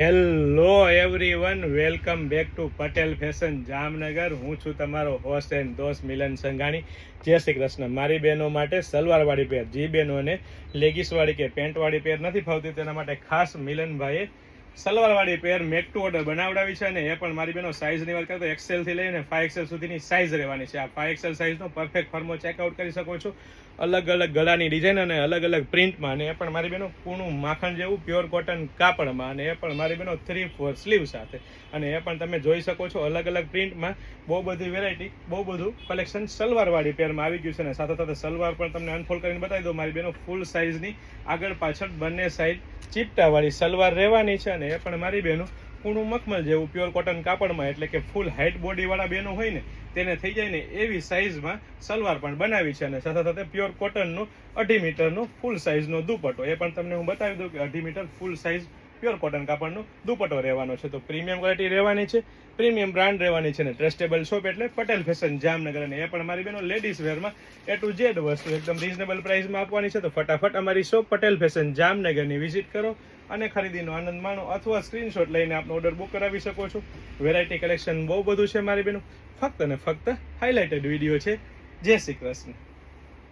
Hello everyone welcome back to Patel fashion Jamnagar હું છું તમારો હોસ્ટ એન્ડ દોસ્ત મિલન સંઘાણી. જય શ્રી કૃષ્ણ. મારી બહેનો માટે સલવારવાળી પેર જે બહેનોને લેગીસવાળી કે પેન્ટવાળી પેર નથી ફાવતી તેના માટે ખાસ મિલનભાઈએ સલવારવાળી પેર મેક ટુ ઓર્ડર બનાવડાવી છે અને એ પણ મારી બેનો સાઇઝની વાત કરતો તો એક્સેલથી લઈને ફાઇવ એક્સેલ સુધીની સાઇઝ રહેવાની છે. આ ફાઇવ એક્સેલ સાઇઝનો પરફેક્ટ ફર્મો ચેકઆઉટ કરી શકો છો. અલગ અલગ ગળાની ડિઝાઇન અને અલગ અલગ પ્રિન્ટમાં અને એ પણ મારી બેનો પૂણું માખણ જેવું પ્યોર કોટન કાપડમાં અને એ પણ મારી બેનો થ્રી ફોર સ્લીવ સાથે. અને એ પણ તમે જોઈ શકો છો અલગ અલગ પ્રિન્ટમાં બહુ બધી વેરાયટી બહુ બધું કલેક્શન સલવારવાળી પેરમાં આવી ગયું છે અને સાથે સાથે સલવાર પણ તમને અનફોલ્ડ કરીને બતાવી દઉં. મારી બેનો ફૂલ સાઇઝની આગળ પાછળ બંને સાઇડ ચીપટાવાળી સલવાર રહેવાની છે એ પણ મારી બહેનો કૂણું મખમલ જેવું પ્યોર કોટન કાપડમાં, એટલે કે ફૂલ હાઈટ બોડીવાળા બહેનો હોય ને, તેને થઈ જાય ને એવી સાઇઝમાં સલવાર પણ બનાવી છે અને સાથે સાથે પ્યોર કોટનનો અઢી મીટરનો ફૂલ સાઇઝનો દુપટ્ટો. એ પણ તમને હું બતાવી દઉં કે અઢી metre full size pure cotton કાપડનો દુપટ્ટો રહેવાનો છે. તો પ્રીમિયમ ક્વોલિટી રહેવાની છે પ્રીમિયમ બ્રાન્ડ રહેવાની છે ને ટ્રસ્ટેબલ શોપ એટલે પટેલ ફેશન જામનગર અને એ પણ મારી બેનો લેડીઝ વેરમાં એ ટુ જેડ વસ્તુ એકદમ રિઝનેબલ પ્રાઇસમાં આપવાની છે. તો ફટાફટ અમારી શોપ પટેલ ફેશન જામનગરની વિઝિટ કરો અને ખરીદીનો આનંદ માણો અથવા સ્ક્રીનશોટ લઈને આપનો ઓર્ડર બુક કરાવી શકો છો. વેરાયટી કલેક્શન બહુ બધું છે મારી બેનું ફક્ત ને ફક્ત હાઇલાઇટેડ વીડિયો છે. જય શ્રી કૃષ્ણ.